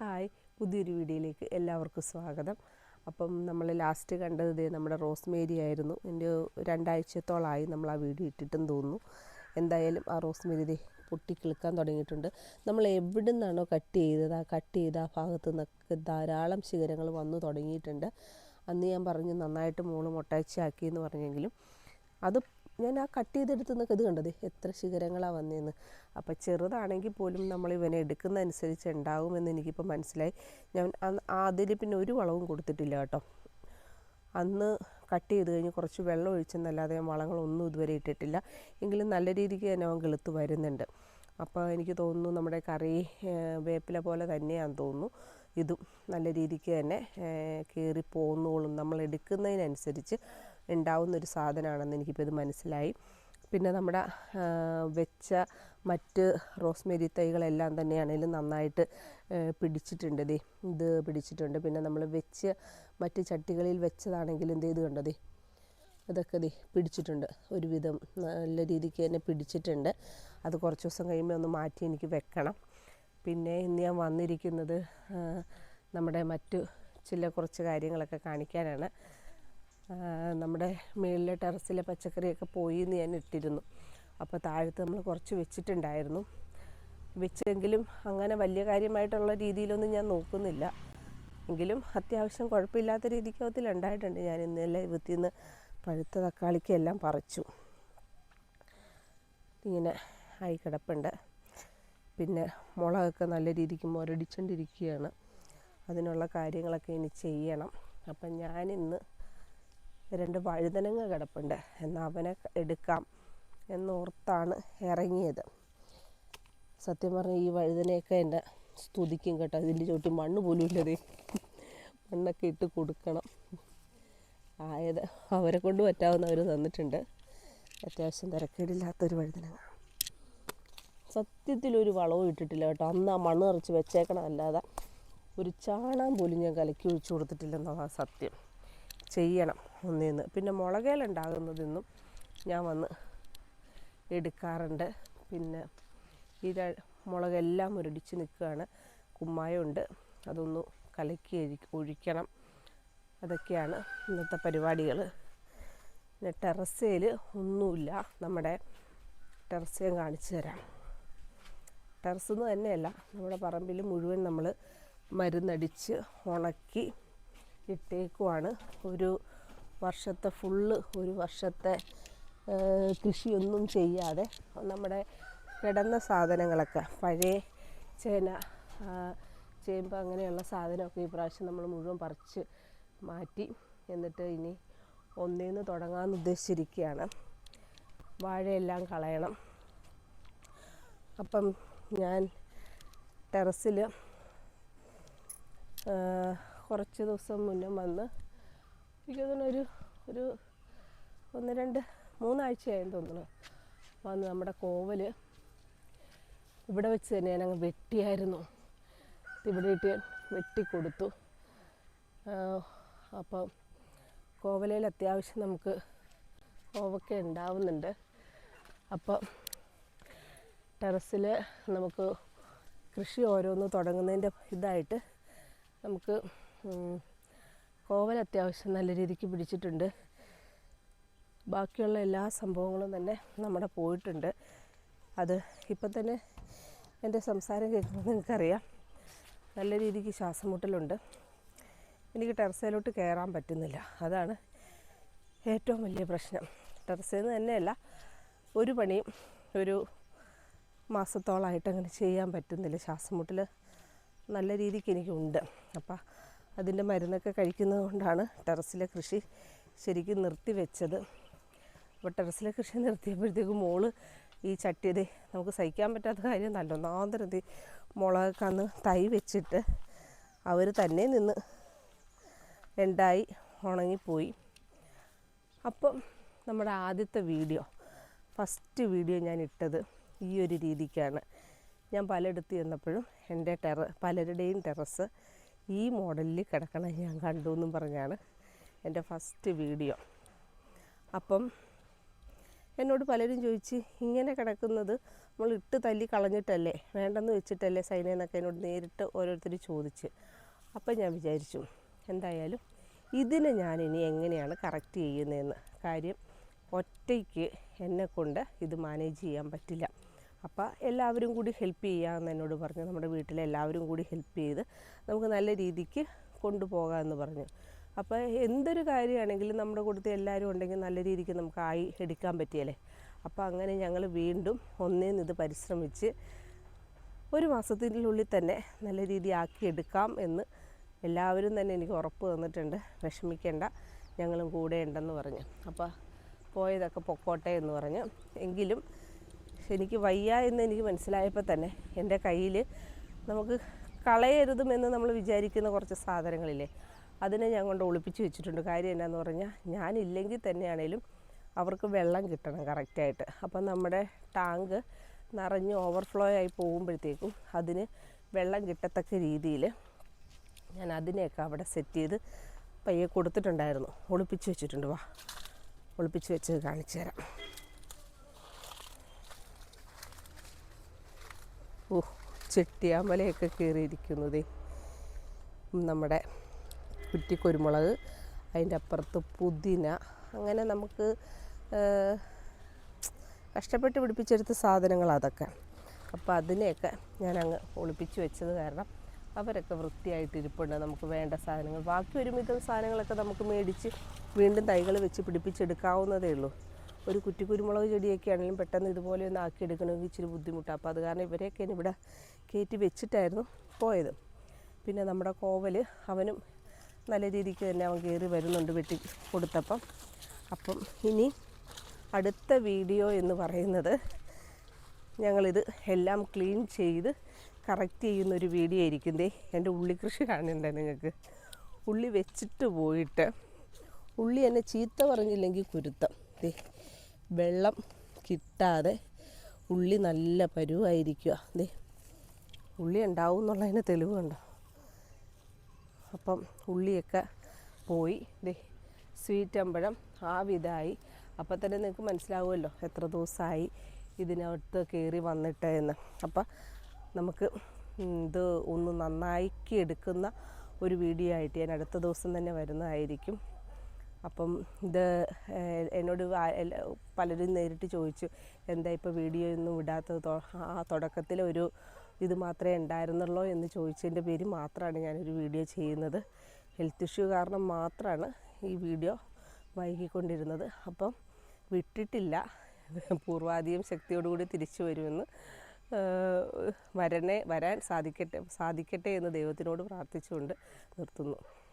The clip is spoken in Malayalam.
ഹായ് പുതിയൊരു വീഡിയോയിലേക്ക് എല്ലാവർക്കും സ്വാഗതം. അപ്പം നമ്മൾ ലാസ്റ്റ് കണ്ടത് ഇതേ നമ്മുടെ റോസ്മേരി ആയിരുന്നു. എന്റെ രണ്ടാഴ്ചത്തോളമായി നമ്മൾ ആ വീഡിയോ ഇട്ടിട്ടെന്ന് തോന്നുന്നു. എന്തായാലും ആ റോസ്മേരി ഇതേ പൊട്ടി കിളുക്കാൻ തുടങ്ങിയിട്ടുണ്ട്. നമ്മൾ എവിടെ നിന്നാണോ കട്ട് ചെയ്തത് ആ കട്ട് ചെയ്ത ആ ഭാഗത്ത് നിന്നൊക്കെ ധാരാളം ശിഖരങ്ങൾ വന്നു തുടങ്ങിയിട്ടുണ്ട്. അന്ന് ഞാൻ പറഞ്ഞു നന്നായിട്ട് മോൾ മൊട്ടാഴ്ചയാക്കി എന്ന് പറഞ്ഞെങ്കിലും അത് ഞാൻ ആ കട്ട് ചെയ്തെടുത്ത് നിന്നൊക്കെ ഇത് കണ്ടത് എത്ര ശിഖരങ്ങളാണ് വന്നതെന്ന് അപ്പോൾ ചെറുതാണെങ്കിൽ പോലും നമ്മൾ ഇവനെ എടുക്കുന്ന എടുക്കുന്നതനുസരിച്ച് ഉണ്ടാകുമെന്ന് എനിക്കിപ്പോൾ മനസ്സിലായി. ഞാൻ അതിൽ പിന്നെ ഒരു വളവും കൊടുത്തിട്ടില്ല കേട്ടോ. അന്ന് കട്ട് ചെയ്ത് കഴിഞ്ഞ് കുറച്ച് വെള്ളം ഒഴിച്ചെന്നല്ലാതെ ഞാൻ വളങ്ങളൊന്നും ഇതുവരെ ഇട്ടിട്ടില്ല. എങ്കിലും നല്ല രീതിക്ക് തന്നെ അവൻ കെളുത്ത് വരുന്നുണ്ട്. അപ്പോൾ എനിക്ക് തോന്നുന്നു നമ്മുടെ കറി വേപ്പില പോലെ തന്നെയാന്ന് തോന്നുന്നു. ഇതും നല്ല രീതിക്ക് തന്നെ കയറി പോകുന്നോളും നമ്മൾ എടുക്കുന്നതിനനുസരിച്ച് ഉണ്ടാവുന്ന ഒരു സാധനമാണെന്ന് എനിക്കിപ്പോൾ ഇത് മനസ്സിലായി. പിന്നെ നമ്മുടെ വെച്ച മറ്റ് റോസ്മേരി തൈകളെല്ലാം തന്നെയാണെങ്കിലും നന്നായിട്ട് പിടിച്ചിട്ടുണ്ട് ദേ. ഇത് പിടിച്ചിട്ടുണ്ട്. പിന്നെ നമ്മൾ വെച്ച് മറ്റ് ചട്ടികളിൽ വെച്ചതാണെങ്കിലും എന്ത് ചെയ്ത് കണ്ടതേ അതൊക്കെ ദേ പിടിച്ചിട്ടുണ്ട്. ഒരുവിധം നല്ല രീതിക്ക് തന്നെ പിടിച്ചിട്ടുണ്ട്. അത് കുറച്ച് ദിവസം കഴിയുമ്പോൾ ഒന്ന് മാറ്റി എനിക്ക് വെക്കണം. പിന്നെ ഇന്ന് ഞാൻ വന്നിരിക്കുന്നത് നമ്മുടെ മറ്റു ചില കുറച്ച് കാര്യങ്ങളൊക്കെ കാണിക്കാനാണ്. നമ്മുടെ മുകളിലെ ടെറസിലെ പച്ചക്കറിയൊക്കെ പോയി എന്ന് ഞാൻ ഇട്ടിരുന്നു. അപ്പോൾ താഴത്ത് നമ്മൾ കുറച്ച് വെച്ചിട്ടുണ്ടായിരുന്നു. വെച്ചെങ്കിലും അങ്ങനെ വലിയ കാര്യമായിട്ടുള്ള രീതിയിലൊന്നും ഞാൻ നോക്കുന്നില്ല. എങ്കിലും അത്യാവശ്യം കുഴപ്പമില്ലാത്ത രീതിക്ക് അതിലുണ്ടായിട്ടുണ്ട് ഞാൻ ഇന്നലെ ഇവത്തിൽ നിന്ന് പഴുത്ത തക്കാളിക്കെല്ലാം പറിച്ചു. ഇങ്ങനെ ആയി കിടപ്പുണ്ട്. പിന്നെ മുളകൊക്കെ നല്ല രീതിക്ക് മുരടിച്ചുകൊണ്ടിരിക്കുകയാണ് അതിനുള്ള കാര്യങ്ങളൊക്കെ ഇനി ചെയ്യണം. അപ്പം ഞാനിന്ന് രണ്ട് വഴുതനങ്ങ കിടപ്പുണ്ട്. എന്നാൽ അവനെ എടുക്കാം എന്നോർത്താണ് ഇറങ്ങിയത്. സത്യം പറഞ്ഞാൽ ഈ വഴുതനയൊക്കെ എന്റെ സ്തുതിക്കും കേട്ടോ. അതിന്റെ ചോട്ടി മണ്ണ് പോലും ഇല്ലതേ മണ്ണൊക്കെ ഇട്ട് കൊടുക്കണം. ആയത് അവരെ കൊണ്ട് പറ്റാവുന്നവർ തന്നിട്ടുണ്ട്. അത്യാവശ്യം തിരക്കേടില്ലാത്തൊരു വഴുതനങ്ങ. സത്യത്തിലൊരു വളവും ഇട്ടിട്ടില്ല കേട്ടോ. അന്ന് ആ മണ്ണ് നിറച്ച് വെച്ചേക്കണം അല്ലാതെ ഒരു ചാണാൻ പോലും ഞാൻ കലക്കി ഒഴിച്ചു കൊടുത്തിട്ടില്ലെന്നതാണ് സത്യം. ചെയ്യണം. ഒന്നേന്ന് പിന്നെ മുളകേലുണ്ടാകുന്നതിന്നും ഞാൻ വന്ന് എടുക്കാറുണ്ട്. പിന്നെ ഈ മുളകെല്ലാം ഒരടിച്ച് നിൽക്കുകയാണ്. കുമ്മായമുണ്ട്. അതൊന്ന് കലക്കി ഒഴി- ഒഴിക്കണം. അതൊക്കെയാണ് ഇന്നത്തെ പരിപാടികൾ പിന്നെ ടെറസയിൽ ഒന്നുമില്ല. നമ്മുടെ ടെറസയും കാണിച്ചു തരാം. ടെറസ് എന്ന് തന്നെയല്ല നമ്മുടെ പറമ്പിൽ മുഴുവൻ നമ്മൾ മരുന്നടിച്ച് ഉണക്കി ഇട്ടേക്കുവാണ്. ഒരു വർഷത്തെ ഫുള്ള് ഒരു വർഷത്തെ കൃഷിയൊന്നും ചെയ്യാതെ നമ്മുടെ കിടന്ന സാധനങ്ങളൊക്കെ പഴയ ചേന ചേമ്പ് അങ്ങനെയുള്ള സാധനമൊക്കെ ഈ പ്രാവശ്യം നമ്മൾ മുഴുവൻ പറിച്ച് മാറ്റി എന്നിട്ട് ഇനി ഒന്നേന്ന് തുടങ്ങാമെന്ന് ഉദ്ദേശിച്ചിരിക്കുകയാണ്. വാഴയെല്ലാം കളയണം. അപ്പം ഞാൻ ടെറസിൽ കുറച്ച് ദിവസം മുന്നേ വന്ന് എനിക്ക് ഒരു ഒരു ഒന്ന് രണ്ട് മൂന്നാഴ്ചയായെന്ന് തോന്നുന്നു വന്ന് നമ്മുടെ കോവൽ ഇവിടെ വെച്ച് തന്നെ ഞാൻ അങ്ങ് വെട്ടിയായിരുന്നു. ഇവിടെ ഇട്ട് വെട്ടിക്കൊടുത്തു. അപ്പം കോവലയിൽ അത്യാവശ്യം നമുക്ക് കോവക്ക ഉണ്ടാവുന്നുണ്ട്. അപ്പം ടെറസിൽ നമുക്ക് കൃഷി ഓരോന്ന് തുടങ്ങുന്നതിന്റെ ഇതായിട്ട് നമുക്ക് കോവൽ അത്യാവശ്യം നല്ല രീതിക്ക് പിടിച്ചിട്ടുണ്ട്. ബാക്കിയുള്ള എല്ലാ സംഭവങ്ങളും തന്നെ നമ്മുടെ പോയിട്ടുണ്ട്. അത് ഇപ്പം തന്നെ എന്റെ സംസാരം കേൾക്കുമ്പോൾ നിങ്ങൾക്കറിയാം. നല്ല രീതിക്ക് ശ്വാസം മുട്ടലുണ്ട് എനിക്ക് ടെറസയിലോട്ട് കയറാൻ പറ്റുന്നില്ല. അതാണ് ഏറ്റവും വലിയ പ്രശ്നം. ടെറസയിൽ നിന്ന് തന്നെയല്ല ഒരു പണിയും ഒരു മാസത്തോളമായിട്ട് അങ്ങനെ ചെയ്യാൻ പറ്റുന്നില്ല. ശ്വാസം മുട്ടൽ നല്ല രീതിക്ക് എനിക്കുണ്ട്. അപ്പം അതിന്റെ മരുന്നൊക്കെ കഴിക്കുന്നത് കൊണ്ടാണ് ടെറസിലെ കൃഷി ശരിക്കും നിർത്തി വെച്ചത് അപ്പോൾ ടെറസിലെ കൃഷി നിർത്തിയപ്പോഴത്തേക്കും മോൾ ഈ ചട്ടിയത് നമുക്ക് സഹിക്കാൻ പറ്റാത്ത കാര്യം നല്ല ഒന്നാന്തരത്തി മുളകൊക്കെ അന്ന് തൈ വെച്ചിട്ട് അവർ തന്നെ നിന്ന് ഉണ്ടായി ഉണങ്ങിപ്പോയി. അപ്പം നമ്മുടെ ആദ്യത്തെ വീഡിയോ ഫസ്റ്റ് വീഡിയോ ഞാൻ ഇട്ടത് ഈ ഒരു രീതിക്കാണ്. ഞാൻ പലയിടത്ത് ചെന്നപ്പോഴും എന്റെ ടെറ പലരുടെയും ടെറസ് ഈ മോഡലിൽ കിടക്കണ ഞാൻ കണ്ടു എന്നും പറഞ്ഞാണ് എന്റെ ഫസ്റ്റ് വീഡിയോ. അപ്പം എന്നോട് പലരും ചോദിച്ച് ഇങ്ങനെ കിടക്കുന്നത് നമ്മൾ ഇട്ട് തല്ലി കളഞ്ഞിട്ടല്ലേ? വേണ്ടെന്ന് വെച്ചിട്ടല്ലേ സൈന? എന്നൊക്കെ എന്നോട് നേരിട്ട് ഓരോരുത്തർ ചോദിച്ച്. അപ്പം ഞാൻ വിചാരിച്ചു എന്തായാലും ഇതിനെ ഞാൻ ഇനി എങ്ങനെയാണ് കറക്റ്റ് ചെയ്യുന്നതെന്ന്. കാര്യം ഒറ്റയ്ക്ക് എന്നെക്കൊണ്ട് ഇത് മാനേജ് ചെയ്യാൻ പറ്റില്ല. അപ്പോൾ എല്ലാവരും കൂടി ഹെൽപ്പ് ചെയ്യാമെന്ന് എന്നോട് പറഞ്ഞു. നമ്മുടെ വീട്ടിലെ എല്ലാവരും കൂടി ഹെൽപ്പ് ചെയ്ത് നമുക്ക് നല്ല രീതിക്ക് കൊണ്ടുപോകാമെന്ന് പറഞ്ഞു. അപ്പോൾ എന്തൊരു കാര്യമാണെങ്കിലും നമ്മുടെ കൂട്ടത്തിൽ എല്ലാവരും ഉണ്ടെങ്കിൽ നല്ല രീതിക്ക് നമുക്ക് ആയി എടുക്കാൻ പറ്റിയല്ലേ? അപ്പോൾ അങ്ങനെ ഞങ്ങൾ വീണ്ടും ഒന്നേന്ന് ഇത് പരിശ്രമിച്ച് ഒരു മാസത്തിനുള്ളിൽ തന്നെ നല്ല രീതി ആക്കി എടുക്കാം എന്ന് എല്ലാവരും തന്നെ എനിക്ക് ഉറപ്പ് തന്നിട്ടുണ്ട്. വിഷമിക്കേണ്ട ഞങ്ങളും കൂടെ ഉണ്ടെന്ന് പറഞ്ഞു. അപ്പോൾ പോയതൊക്കെ പൊക്കോട്ടെ എന്ന് പറഞ്ഞു. എങ്കിലും എനിക്ക് വയ്യ എന്ന് എനിക്ക് മനസ്സിലായപ്പോൾ തന്നെ എന്റെ കയ്യിൽ നമുക്ക് കളയരുതുമെന്ന് നമ്മൾ വിചാരിക്കുന്ന കുറച്ച് സാധനങ്ങളില്ലേ അതിനെ ഞാൻ കൊണ്ട് ഒളിപ്പിച്ച് വെച്ചിട്ടുണ്ട്. കാര്യം എന്നാന്ന് പറഞ്ഞാൽ ഞാനില്ലെങ്കിൽ തന്നെയാണേലും അവർക്ക് വെള്ളം കിട്ടണം കറക്റ്റായിട്ട് അപ്പം നമ്മുടെ ടാങ്ക് നിറഞ്ഞ് ഓവർഫ്ലോ ആയി പോകുമ്പോഴത്തേക്കും അതിന് വെള്ളം കിട്ടത്തക്ക രീതിയിൽ ഞാൻ അതിനെയൊക്കെ അവിടെ സെറ്റ് ചെയ്ത് പയ്യെ കൊടുത്തിട്ടുണ്ടായിരുന്നു. ഒളിപ്പിച്ച് വെച്ചിട്ടുണ്ട്. വാ ഒളിപ്പിച്ച് വെച്ച് കാണിച്ചു തരാം. ഓ ചെട്ടിയാമ്പലയൊക്കെ കയറിയിരിക്കുന്നത്. നമ്മുടെ കുറ്റി കുരുമുളക് അതിന്റെ അപ്പുറത്ത് പുതിന. അങ്ങനെ നമുക്ക് കഷ്ടപ്പെട്ട് പിടിപ്പിച്ചെടുത്ത സാധനങ്ങൾ അതൊക്കെ. അപ്പോൾ അതിനെയൊക്കെ ഞാൻ അങ്ങ് ഒളിപ്പിച്ച് വെച്ചത് കാരണം അവരൊക്കെ വൃത്തിയായിട്ട് ഇരിപ്പുണ്ട്. നമുക്ക് വേണ്ട സാധനങ്ങൾ ബാക്കി ഒരുമിതം സാധനങ്ങളൊക്കെ നമുക്ക് മേടിച്ച് വീണ്ടും തൈകൾ വെച്ച് പിടിപ്പിച്ചെടുക്കാവുന്നതേ ഉള്ളൂ. ഒരു കുറ്റി കുരുമുളക് ചെടിയൊക്കെ ആണെങ്കിലും പെട്ടെന്ന് ഇതുപോലെ ഒന്ന് ആക്കി എടുക്കണമെങ്കിൽ ഇച്ചിരി ബുദ്ധിമുട്ടാണ് അപ്പോൾ അത് കാരണം ഇവരെയൊക്കെ ഇവിടെ കയറ്റി വെച്ചിട്ടായിരുന്നു പോയത്. പിന്നെ നമ്മുടെ കോവൽ അവനും നല്ല രീതിക്ക് തന്നെ അവൻ കയറി വരുന്നുണ്ട് വെട്ടി കൊടുത്തപ്പം. അപ്പം ഇനി അടുത്ത വീഡിയോ എന്ന് പറയുന്നത് ഞങ്ങളിത് എല്ലാം ക്ലീൻ ചെയ്ത് കറക്റ്റ് ചെയ്യുന്നൊരു വീഡിയോ ദേ എന്റെ ഉള്ളി കൃഷി കാണണ്ടേ നിങ്ങൾക്ക്? ഉള്ളി വെച്ചിട്ട് പോയിട്ട് ഉള്ളി എന്നെ ചീത്ത പറഞ്ഞില്ലെങ്കിൽ കുരുത്തം. വെള്ളം കിട്ടാതെ ഉള്ളി നല്ല പരുവായിരിക്കുക ദേ ഉള്ളി ഉണ്ടാവും എന്നുള്ളതിന് തെളിവ് അപ്പം ഉള്ളിയൊക്കെ പോയി. ദേ സ്വീറ്റ് അമ്പഴം ആ വിധമായി അപ്പം തന്നെ നിങ്ങൾക്ക് മനസ്സിലാവുമല്ലോ എത്ര ദിവസമായി ഇതിനകത്ത് കയറി വന്നിട്ട് എന്ന് അപ്പം നമുക്ക് ഇത് ഒന്ന് നന്നാക്കി എടുക്കുന്ന ഒരു വീഡിയോ ആയിട്ട് ഞാൻ അടുത്ത ദിവസം തന്നെ വരുന്നതായിരിക്കും. അപ്പം ഇത് എന്നോട് പലരും നേരിട്ട് ചോദിച്ചു എന്താ ഇപ്പോൾ വീഡിയോ ഒന്നും വിടാത്തത് ആ തുടക്കത്തിൽ ഒരു ഇത് മാത്രമേ ഉണ്ടായിരുന്നുള്ളൂ എന്ന് ചോദിച്ചതിന്റെ പേര് മാത്രമാണ് ഞാനൊരു വീഡിയോ ചെയ്യുന്നത്. ഹെൽത്ത് ഇഷ്യൂ കാരണം മാത്രമാണ് ഈ വീഡിയോ വൈകിക്കൊണ്ടിരുന്നത്. അപ്പം വിട്ടിട്ടില്ല. പൂർവാധികം ശക്തിയോടുകൂടി തിരിച്ചു വരുമെന്ന് വരനെ വരാൻ സാധിക്കട്ടെ സാധിക്കട്ടെ എന്ന് ദൈവത്തിനോട് പ്രാർത്ഥിച്ചുകൊണ്ട് നിർത്തുന്നു.